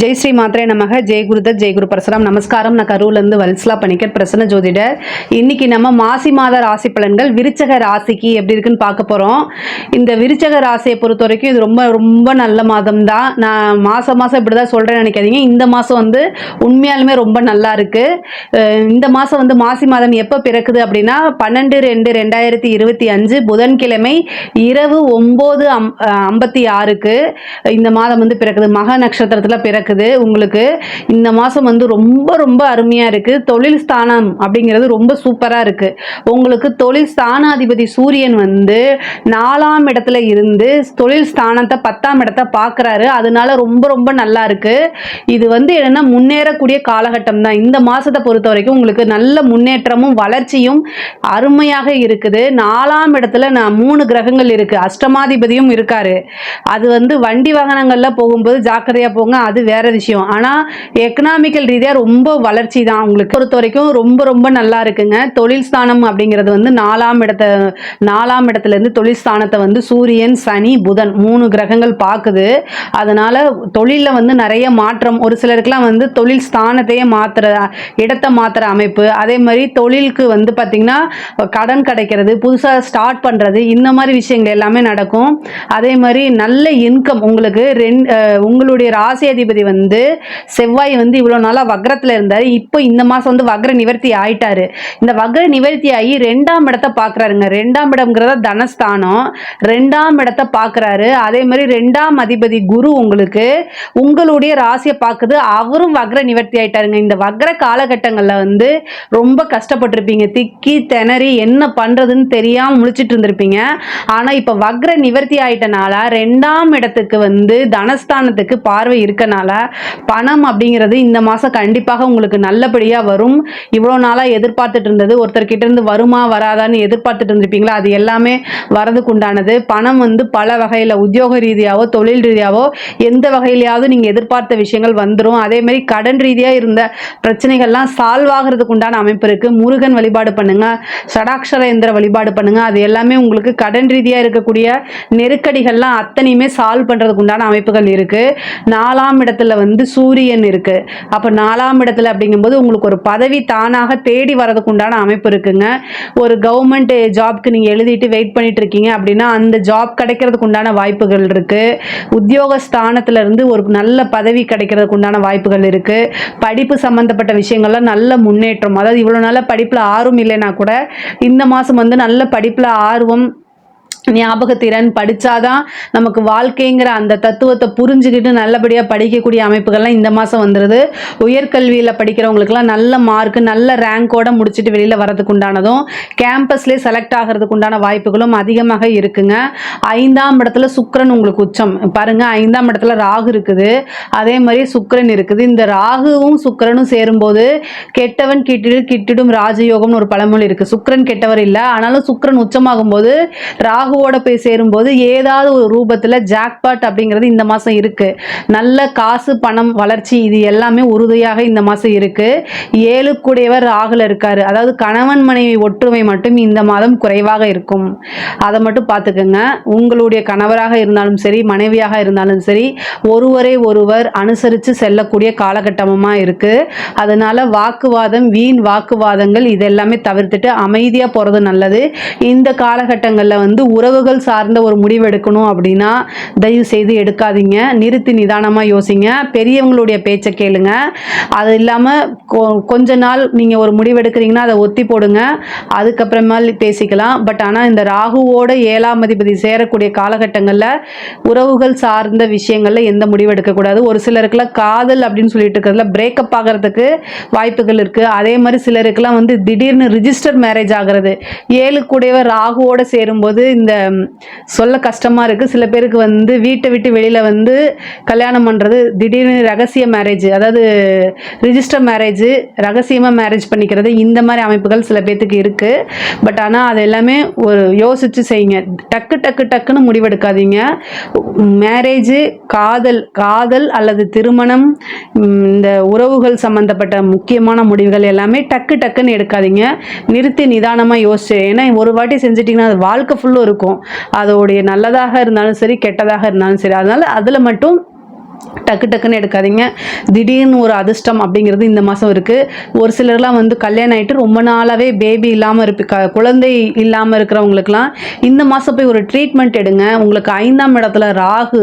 ஜெய் ஸ்ரீ மாத்திரை நமக. ஜெய் குருதத் ஜெய் குரு பரசுராம். நமஸ்காரம். நான் கரூர்லேருந்து வல்ஸ்லா பணிக்கர் பிரசன்ன ஜோதிடர். இன்னைக்கு நம்ம மாசி மாத ராசி பலன்கள் விருச்சக ராசிக்கு எப்படி இருக்குன்னு பார்க்க போகிறோம் இந்த விருச்சக ராசியை பொறுத்த வரைக்கும் இது ரொம்ப ரொம்ப நல்ல மாதம் தான் நான் மாதம் மாதம் இப்படி தான் சொல்கிறேன்னு நினைக்காதீங்க. இந்த மாதம் வந்து உண்மையாலுமே ரொம்ப நல்லா இருக்குது இந்த மாதம் வந்து மாசி மாதம் எப்போ பிறக்குது அப்படின்னா பன்னெண்டு ரெண்டு ரெண்டாயிரத்தி இருபத்தி அஞ்சு புதன்கிழமை இரவு ஒம்பது அம் ஐம்பத்தி ஆறுக்கு இந்த மாதம் வந்து பிறக்குது. மக நட்சத்திரத்தில் நடக்குது. உங்களுக்கு இந்த மாதம் வந்து ரொம்ப ரொம்ப அருமையாக இருக்குது தொழில் ஸ்தானம் அப்படிங்கிறது ரொம்ப சூப்பராக இருக்குது உங்களுக்கு தொழில் ஸ்தானாதிபதி சூரியன் வந்து நாலாம் இடத்துல இருந்து தொழில் ஸ்தானத்தை பத்தாம் இடத்த பார்க்குறாரு. அதனால ரொம்ப ரொம்ப நல்லா இருக்குது இது வந்து என்னென்னா முன்னேறக்கூடிய காலகட்டம் தான். இந்த மாதத்தை பொறுத்த வரைக்கும் உங்களுக்கு நல்ல முன்னேற்றமும் வளர்ச்சியும் அருமையாக இருக்குது. நாலாம் இடத்துல நான் மூணு கிரகங்கள் இருக்குது அஷ்டமாதிபதியும் இருக்காரு. அது வந்து வண்டி வாகனங்களில் போகும்போது ஜாக்கிரதையாக போங்க. அது வேற விஷயம். ஆனா எக்கனாமிக்கல் ரீதியா ரொம்ப வளர்ச்சி தான் அவங்களுக்கு பொறுத்த வரைக்கும் ரொம்ப ரொம்ப நல்லா இருக்குங்க. தொழில் ஸ்தானம் அப்படிங்கிறது வந்து நாலாம் இடத்த நாலாம் இடத்துல இருந்து தொழில் ஸ்தானத்தை வந்து சூரியன் சனி புதன் மூணு கிரகங்கள் பார்க்குது. அதனால தொழிலில் வந்து நிறைய மாற்றம். ஒரு சிலருக்குலாம் வந்து தொழில் ஸ்தானத்தையே மாத்துற இடத்தை மாத்துற அமைப்பு. அதே மாதிரி தொழிலுக்கு வந்து பார்த்திங்கன்னா கடன் கிடைக்கிறது புதுசாக ஸ்டார்ட் பண்ணுறது இந்த மாதிரி விஷயங்கள் எல்லாமே நடக்கும். அதே மாதிரி நல்ல இன்கம் உங்களுக்கு ரெண் உங்களுடைய ராசி அதிபதி வந்து செவ்வாய் வந்து இவ்வளோ நாளாக வக்ரத்தில் இருந்தார். இப்போ இந்த மாதம் வந்து வக்ர நிவர்த்தி ஆயிட்டாரு. இந்த வக்ர நிவர்த்தி ஆகி ரெண்டாம் இடத்தை பார்க்குறாருங்க ரெண்டாம் இடம்ங்கிறத தனஸ்தானம். ரெண்டாம் இடத்தை பார்க்குறாரு அதே மாதிரி ரெண்டாம் அதிபதி குரு உங்களுக்கு உங்களுடைய ராசியை பார்க்குது அவரும் வக்ர நிவர்த்தி ஆயிட்டாருங்க. இந்த வக்ர காலகட்டங்களில் வந்து ரொம்ப கஷ்டப்பட்டிருப்பீங்க. திக்கி திணறி என்ன பண்ணுறதுன்னு தெரியாமல் முழிச்சிட்டு இருந்திருப்பீங்க. ஆனால் இப்போ வக்ர நிவர்த்தி ஆயிட்டனால ரெண்டாம் இடத்துக்கு வந்து தனஸ்தானத்துக்கு பார்வை இருக்கனால பணம் அப்படிங்கிறது இந்த மாதம் கண்டிப்பாக உங்களுக்கு நல்லபடியாக வரும். இவ்வளோ நாளாக எதிர்பார்த்துட்டு இருந்தது. ஒருத்தர்கிட்ட இருந்து வருமா வராதான்னு எதிர்பார்த்துட்டு இருந்திருப்பீங்களா? அது எல்லாமே வரதுக்கு உண்டானது பணம் வந்து பல வகையில் உத்தியோக ரீதியாவோ தொழில் ரீதியாவோ எந்த வகையிலையாவது நீங்கள் எதிர்பார்த்த விஷயங்கள் வந்துடும் அதே மாதிரி கடன் ரீதியாக இருந்த பிரச்சனைகள்லாம் சால்வ் ஆகிறதுக்கு உண்டான அமைப்பு இருக்குது முருகன் வழிபாடு பண்ணுங்க. சடாக்ஷர எந்திர வழிபாடு பண்ணுங்க. அது எல்லாமே உங்களுக்கு கடன் ரீதியாக இருக்கக்கூடிய நெருக்கடிகள்லாம் அத்தனையுமே சால்வ் பண்ணுறதுக்கு உண்டான அமைப்புகள் இருக்குது நாலாம் இடத்துல வந்து சூரியன் இருக்குது அப்போ நாலாம் இடத்துல அப்படிங்கும்போது உங்களுக்கு ஒரு பதவி தானாக தேடி வரதுக்கு உண்டான அமைப்பு இருக்குங்க. ஒரு கவர்மெண்ட் ஜாப்க்கு நீங்கள் எழுதிட்டு வெயிட் பண்ணிட்டு இருக்கீங்க அப்படின்னா அந்த ஜாப் கிடைக்கிறதுக்கு உண்டான வாய்ப்புகள் இருக்குது உத்தியோக ஸ்தானத்துல இருந்து ஒரு நல்ல பதவி கிடைக்கிறதுக்கு உண்டான வாய்ப்புகள் இருக்குது படிப்பு சம்மந்தப்பட்ட விஷயங்கள்லாம் நல்ல முன்னேற்றம். அதாவது இவ்வளோ நாள படிப்பில் ஆர்வம் இல்லைன்னா கூட இந்த மாதம் வந்து நல்ல படிப்பில் ஆர்வம் ஞாபகத்திறன் படித்தாதான் நமக்கு வாழ்க்கைங்கிற அந்த தத்துவத்தை புரிஞ்சுக்கிட்டு நல்லபடியாக படிக்கக்கூடிய அமைப்புகள்லாம் இந்த மாதம் வந்துடுது உயர்கல்வியில் படிக்கிறவங்களுக்குலாம் நல்ல மார்க் நல்ல ரேங்கோட முடிச்சுட்டு வெளியில் வரதுக்கு உண்டானதும் கேம்பஸ்லேயே செலக்ட் ஆகிறதுக்கு உண்டான வாய்ப்புகளும் அதிகமாக இருக்குங்க. ஐந்தாம் இடத்துல சுக்கரன் உங்களுக்கு உச்சம். பாருங்க ஐந்தாம் இடத்துல ராகு இருக்குது. அதே மாதிரி சுக்கரன் இருக்குது. இந்த ராகுவும் சுக்கரனும் சேரும்போது கெட்டவன் கிட்டிடு கிட்டிடும் ராஜயோகம்னு ஒரு பழமொழி இருக்குது சுக்கரன் கெட்டவர் இல்லை. ஆனாலும் சுக்கரன் உச்சமாகும் போது ராகுவோட போய் சேரும்போது ஏதாவது ஒரு ரூபத்தில் ஜாக்பாட் அப்படிங்கிறது இந்த மாதம் இருக்குது நல்ல காசு பணம் வளர்ச்சி இது எல்லாமே உறுதியாக இந்த மாதம் இருக்குது ஏழுக்குடையவர் ராகுல இருக்காரு. அதாவது கணவன் மனைவி ஒற்றுமை மட்டும் இந்த மாதம் குறைவாக இருக்கும். அதை மட்டும் பார்த்துக்கோங்க. உங்களுடைய கணவராக இருந்தாலும் சரி மனைவியாக இருந்தாலும் சரி ஒருவரை ஒருவர் அனுசரித்து செல்லக்கூடிய காலகட்டமாக இருக்குது அதனால் வாக்குவாதம் வீண் வாக்குவாதங்கள் இதெல்லாமே தவிர்த்துட்டு அமைதியாக போகிறது நல்லது. இந்த காலகட்டங்களில் வந்து உறவுகள் சார்ந்த ஒரு முடிவு எடுக்கணும் அப்படின்னா தயவு செய்து எடுக்காதீங்க. நிறுத்தி நிதானமாக யோசிங்க. பெரியவங்களுடைய பேச்சை கேளுங்க. அது இல்லாமல் கொஞ்ச நாள் நீங்கள் ஒரு முடிவு எடுக்கிறீங்கன்னா அதை ஒத்தி போடுங்க. அதுக்கப்புறமா பேசிக்கலாம். பட் ஆனால் இந்த ராகுவோட ஏழாம் அதிபதி சேரக்கூடிய காலகட்டங்களில் உறவுகள் சார்ந்த விஷயங்களில் எந்த முடிவு எடுக்கக்கூடாது ஒரு சிலருக்குலாம் காதல் அப்படின்னு சொல்லிட்டு இருக்கிறதுல பிரேக்கப் ஆகிறதுக்கு வாய்ப்புகள் இருக்குது அதே மாதிரி சிலருக்குலாம் வந்து திடீர்னு ரிஜிஸ்டர் மேரேஜ் ஆகிறது. ஏழு கூடவே ராகுவோட சேரும்போது இந்த சொல்ல கஷ்டமாக இருக்குது சில பேருக்கு வந்து வீட்டை விட்டு வெளியில் வந்து கல்யாணம் பண்ணுறது திடீர்னு ரகசிய மேரேஜ் அதாவது ரிஜிஸ்டர் மேரேஜ் ரகசியமாக மேரேஜ் பண்ணிக்கிறது இந்த மாதிரி அமைப்புகள் சில பேர்த்துக்கு இருக்குது பட் ஆனால் அது எல்லாமே ஒரு யோசித்து செய்யுங்க. டக்கு டக்கு டக்குன்னு முடிவெடுக்காதீங்க. மேரேஜ் காதல் காதல் அல்லது திருமணம் இந்த உறவுகள் சம்மந்தப்பட்ட முக்கியமான முடிவுகள் எல்லாமே டக்கு டக்குன்னு எடுக்காதீங்க. நிறுத்தி நிதானமாக யோசிச்சு ஏன்னா ஒரு வாட்டி செஞ்சிட்டிங்கன்னா அது வாழ்க்கை ஃபுல்லும் இருக்கும். அதோடைய நல்லதாக இருந்தாலும் சரி கெட்டதாக இருந்தாலும் சரி. அதனால் அதில் மட்டும் டக்கு டக்குன்னு எடுக்காதீங்க. திடீர்னு ஒரு அதிர்ஷ்டம் அப்படிங்கிறது இந்த மாதம் இருக்குது ஒரு சிலர்லாம் வந்து கல்யாணம் ஆகிட்டு ரொம்ப நாளாகவே பேபி இல்லாமல் இருப்பி குழந்தை இல்லாமல் இருக்கிறவங்களுக்குலாம் இந்த மாதம் போய் ஒரு ட்ரீட்மெண்ட் எடுங்க. உங்களுக்கு ஐந்தாம் இடத்துல ராகு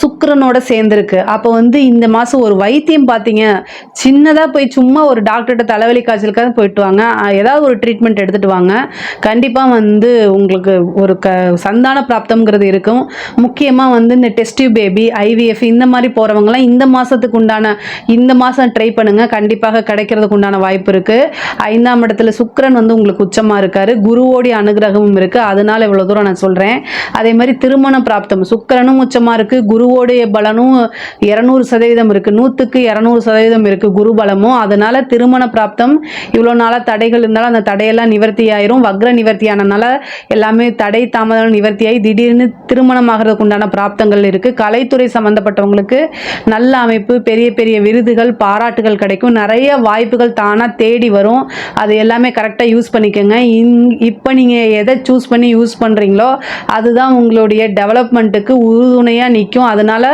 சுக்கரனோட சேர்ந்துருக்கு. அப்போ வந்து இந்த மாதம் ஒரு வைத்தியம் பார்த்தீங்க சின்னதாக போய் சும்மா ஒரு டாக்டர்கிட்ட தலைவலி காய்ச்சலுக்காக போயிட்டு வாங்க. ஏதாவது ஒரு ட்ரீட்மெண்ட் எடுத்துகிட்டு வாங்க. கண்டிப்பாக வந்து உங்களுக்கு ஒரு க சந்தான பிராப்தம்ங்கிறது இருக்கும். முக்கியமாக வந்து இந்த டெஸ்டிவ் பேபி ஐவிஎஃப் இந்த மாதிரி போகிறவங்களாம் இந்த மாதத்துக்கு உண்டான இந்த மாதம் ட்ரை பண்ணுங்கள் கண்டிப்பாக கிடைக்கிறதுக்கு உண்டான வாய்ப்பு இருக்குது ஐந்தாம் இடத்துல சுக்கரன் வந்து உங்களுக்கு உச்சமாக இருக்காரு. குருவோடைய அனுகிரகமும் இருக்குது அதனால இவ்வளோ தூரம் நான் சொல்கிறேன் அதே மாதிரி திருமண பிராப்தம். சுக்கரனும் உச்சமாக இருக்குது குருவோடைய பலனும் இரநூறு சதவீதம் இருக்குது நூற்றுக்கு இரநூறு சதவீதம் இருக்குது குரு பலமும். அதனால திருமண பிராப்தம் இவ்வளோ நாளாக தடைகள் இருந்தாலும் அந்த தடையெல்லாம் நிவர்த்தி ஆயிரும். வக்ர நிவர்த்தி எல்லாமே தடை தாமதம் நிவர்த்தியாகி திடீர்னு திருமணம் ஆகிறதுக்கு உண்டான பிராப்தங்கள் இருக்குது கலைத்துறை சம்மந்தப்பட்டவங்களுக்கு நல்ல அமைப்பு பெரிய பெரிய விருதுகள் பாராட்டுகள் கிடைக்கும். நிறைய வாய்ப்புகள் தானாக தேடி வரும். அது எல்லாமே கரெக்டாக யூஸ் பண்ணிக்கோங்க. இன் இப்போ நீங்கள் எதை சூஸ் பண்ணி யூஸ் பண்ணுறீங்களோ அதுதான் உங்களுடைய டெவலப்மெண்ட்டுக்கு உறுதுணையாக நிற்கும் அதனால்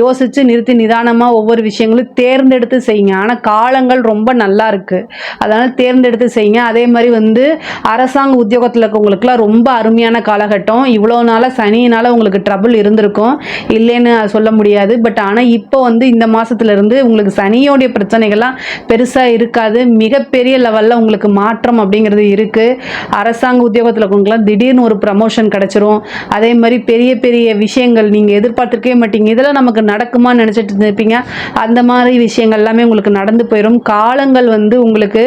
யோசித்து நிறுத்தி நிதானமாக ஒவ்வொரு விஷயங்களும் தேர்ந்தெடுத்து செய்யுங்க. ஆனால் காலங்கள் ரொம்ப நல்லா இருக்குது அதனால் தேர்ந்தெடுத்து செய்யுங்க. அதே மாதிரி வந்து அரசாங்க உத்தியோகத்தில் இருக்கவங்களுக்குலாம் ரொம்ப அருமையான காலகட்டம். இவ்வளோ நாளாக சனியினால் உங்களுக்கு ட்ரபிள் இருந்திருக்கும். இல்லைன்னு சொல்ல முடியாது. பட் ஆனால் இப்போ வந்து இந்த மாதத்துலேருந்து உங்களுக்கு சனியோடைய பிரச்சனைகள்லாம் பெருசாக இருக்காது. மிகப்பெரிய லெவலில் உங்களுக்கு மாற்றம் அப்படிங்கிறது இருக்குது அரசாங்க உத்தியோகத்தில் இருக்கவங்களாம் திடீர்னு ஒரு ப்ரமோஷன் கிடச்சிரும். அதே மாதிரி பெரிய பெரிய விஷயங்கள் நீங்கள் எதிர்பார்த்துருக்கவே மாட்டீங்க. இதெல்லாம் நமக்கு நடக்குமான்னு நினச்சிட்டு இருப்பீங்க அந்த மாதிரி விஷயங்கள் எல்லாமே உங்களுக்கு நடந்து போயிடும் காலங்கள் வந்து உங்களுக்கு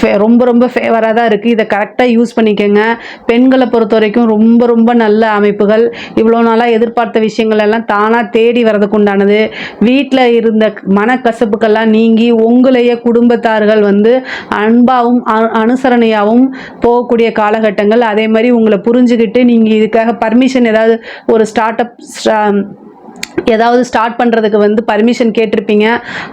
ஃபே- ரொம்ப ரொம்ப ஃபேவராக தான் இருக்குது இதை கரெக்டாக யூஸ் பண்ணிக்கோங்க. பெண்களை பொறுத்த வரைக்கும் ரொம்ப ரொம்ப நல்ல அமைப்புகள். இவ்வளோ நாளாக எதிர்பார்த்த விஷயங்கள் எல்லாம் தானாக தேடி வரதுக்கு ஆனது வீட்டில் இருந்த மனக்கசப்புக்கெல்லாம் நீங்கி உங்களையே குடும்பத்தார்கள் வந்து அன்பாகவும் அனுசரணையாகவும் போகக்கூடிய காலகட்டங்கள். அதே மாதிரி உங்களை புரிஞ்சுக்கிட்டு நீங்கள் இதுக்காக பர்மிஷன் ஏதாவது ஒரு ஸ்டார்ட் அப் ஏதாவது ஸ்டார்ட் பண்ணுறதுக்கு வந்து பர்மிஷன் கேட்டிருப்பீங்க.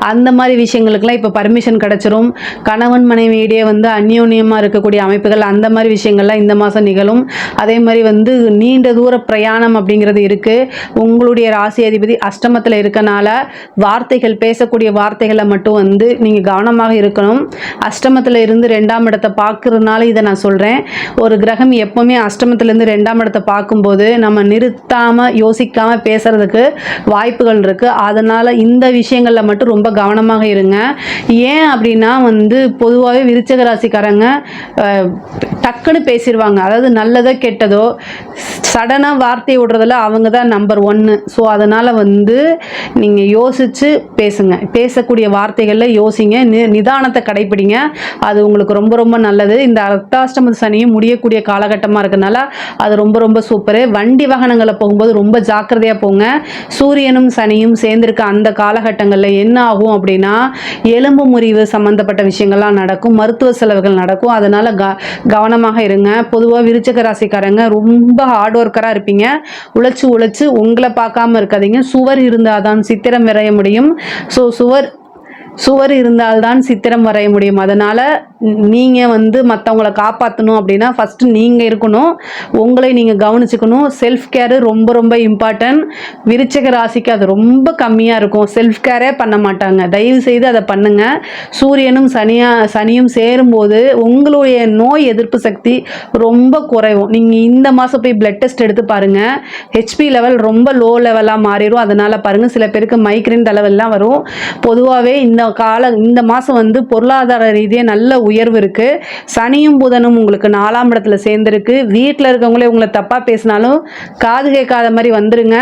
அந்த மாதிரி விஷயங்களுக்கெல்லாம் இப்போ பர்மிஷன் கிடச்சிரும். கணவன் மனைவியிடையே வந்து அந்யோன்யமாக இருக்கக்கூடிய அமைப்புகள் அந்த மாதிரி விஷயங்கள்லாம் இந்த மாதம் நிகழும். அதே மாதிரி வந்து நீண்ட தூர பிரயாணம் அப்படிங்கிறது இருக்குது உங்களுடைய ராசி அதிபதி அஷ்டமத்தில் இருக்கனால வார்த்தைகள் பேசக்கூடிய வார்த்தைகளை மட்டும் வந்து நீங்கள் கவனமாக இருக்கணும். அஷ்டமத்தில் இருந்து ரெண்டாம் இடத்தை பார்க்கறதுனால இதை நான் சொல்கிறேன் ஒரு கிரகம் எப்போவுமே அஷ்டமத்திலேருந்து ரெண்டாம் இடத்தை பார்க்கும்போது நம்ம நிறுத்தாமல் யோசிக்காமல் பேசுகிறதுக்கு வாய்ப்புகள் இருக்குது அதனால் இந்த விஷயங்களில் மட்டும் ரொம்ப கவனமாக இருங்க. ஏன் அப்படின்னா வந்து பொதுவாகவே விருச்சக ராசிக்காரங்க டக்குன்னு பேசிடுவாங்க அதாவது நல்லதோ கெட்டதோ சடனாக வார்த்தை விடுறதுல அவங்க தான் நம்பர் ஒன்று ஸோ அதனால் வந்து நீங்கள் யோசித்து பேசுங்க. பேசக்கூடிய வார்த்தைகளில் யோசிங்க. நி நிதானத்தை கடைப்பிடிங்க. அது உங்களுக்கு ரொம்ப ரொம்ப நல்லது. இந்த அர்த்தாஷ்டம சனியும் முடியக்கூடிய காலகட்டமாக இருக்கனால அது ரொம்ப ரொம்ப சூப்பரு. வண்டி வாகனங்களை போகும்போது ரொம்ப ஜாக்கிரதையாக போங்க. சூரியனும் சனியும் சேர்ந்திருக்க அந்த காலகட்டங்களில் என்ன ஆகும் அப்படின்னா எலும்பு முறிவு சம்மந்தப்பட்ட விஷயங்கள்லாம் நடக்கும் மருத்துவ செலவுகள் நடக்கும். அதனால் க கவனமாக இருங்க. பொதுவாக விருச்சக ராசிக்காரங்க ரொம்ப ஹார்ட் ஒர்க்கராக இருப்பீங்க. உழைச்சு உழைச்சு உங்களை பார்க்காம இருக்காதீங்க. சுவர் இருந்தால் தான் சித்திரம் விரைய முடியும். ஸோ சுவர் சுவர் இருந்தால்தான் சித்திரம் வரைய முடியும். அதனால் நீங்கள் வந்து மற்றவங்கள காப்பாற்றணும் அப்படின்னா ஃபஸ்ட்டு நீங்கள் இருக்கணும். உங்களை நீங்கள் கவனிச்சுக்கணும். செல்ஃப் கேரு ரொம்ப ரொம்ப இம்பார்ட்டன்ட் விருச்சக ராசிக்கு அது ரொம்ப கம்மியாக இருக்கும். செல்ஃப் கேரே பண்ண மாட்டாங்க. தயவு செய்து அதை பண்ணுங்கள் சூரியனும் சனியா சனியும் சேரும்போது உங்களுடைய நோய் எதிர்ப்பு சக்தி ரொம்ப குறையும். நீங்கள் இந்த மாதம் போய் பிளட் டெஸ்ட் எடுத்து பாருங்கள் ஹெச்பி லெவல் ரொம்ப லோ லெவலாக மாறிடும். அதனால் பாருங்கள் சில பேருக்கு மைக்ரைன் தலைவெல்லாம் வரும். பொதுவாகவே இந்த கால இந்த மாதம் வந்து பொருளாதார ரீதியாக நல்ல உயர்வு இருக்குது சனியும் புதனும் உங்களுக்கு நாலாம் இடத்துல சேர்ந்துருக்கு. வீட்டில் இருக்கவங்களே உங்களை தப்பாக பேசினாலும் காது கேட்காத மாதிரி வந்துருங்க.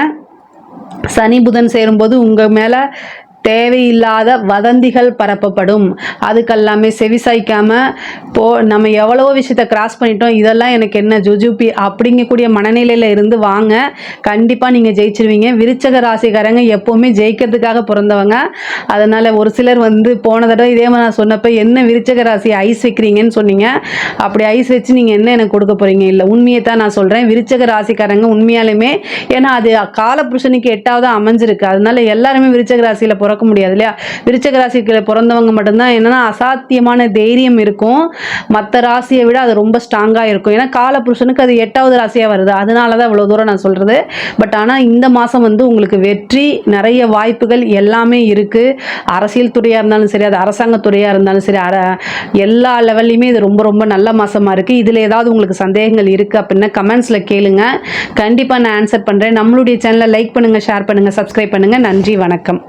சனி புதன் சேரும்போது உங்கள் மேலே தேவையில்லாத வதந்திகள் பரப்பப்படும். அதுக்கெல்லாமே செவிசாய்க்காம போ நம்ம எவ்வளவோ விஷயத்த கிராஸ் பண்ணிட்டோம். இதெல்லாம் எனக்கு என்ன ஜுஜுபி அப்படிங்கக்கூடிய மனநிலையில் இருந்து வாங்க. கண்டிப்பாக நீங்கள் ஜெயிச்சிருவீங்க. விருச்சக ராசிக்காரங்க எப்போவுமே ஜெயிக்கிறதுக்காக பிறந்தவங்க. அதனால் ஒரு சிலர் வந்து போன தடவை இதே மாதிரி நான் சொன்னப்போ என்ன விருச்சக ராசி ஐஸ் வைக்கிறீங்கன்னு சொன்னீங்க. அப்படி ஐஸ் வச்சு நீங்கள் என்ன எனக்கு கொடுக்க போகிறீங்க இல்லை உண்மையை தான் நான் சொல்கிறேன் விருச்சக ராசிக்காரங்க உண்மையாலுமே ஏன்னா அது காலபுருஷனுக்கு எட்டாவது அமைஞ்சிருக்கு. அதனால எல்லாருமே விருச்சக ராசியில் பிறக்க பார்க்க முடியாது இல்லையா? விருச்சக ராசிக்கில் பிறந்தவங்க மட்டும்தான் என்னன்னா அசாத்தியமான தைரியம் இருக்கும். மற்ற ராசியை விட அது ரொம்ப ஸ்ட்ராங்காக இருக்கும். ஏன்னா காலபுருஷனுக்கு அது எட்டாவது ராசியாக வருது. அதனால தான் இவ்வளோ தூரம் நான் சொல்கிறது பட் ஆனால் இந்த மாதம் வந்து உங்களுக்கு வெற்றி நிறைய வாய்ப்புகள் எல்லாமே இருக்குது அரசியல் துறையாக இருந்தாலும் சரி அது அரசாங்கத்துறையாக இருந்தாலும் சரி அர எல்லா லெவல்லையுமே இது ரொம்ப ரொம்ப நல்ல மாதமாக இருக்குது இதில் ஏதாவது உங்களுக்கு சந்தேகங்கள் இருக்குது அப்படின்னா கமெண்ட்ஸில் கேளுங்க. கண்டிப்பாக நான் ஆன்சர் பண்ணுறேன் நம்மளுடைய சேனலை லைக் பண்ணுங்கள் ஷேர் பண்ணுங்கள் சப்ஸ்கிரைப் பண்ணுங்கள் நன்றி வணக்கம்.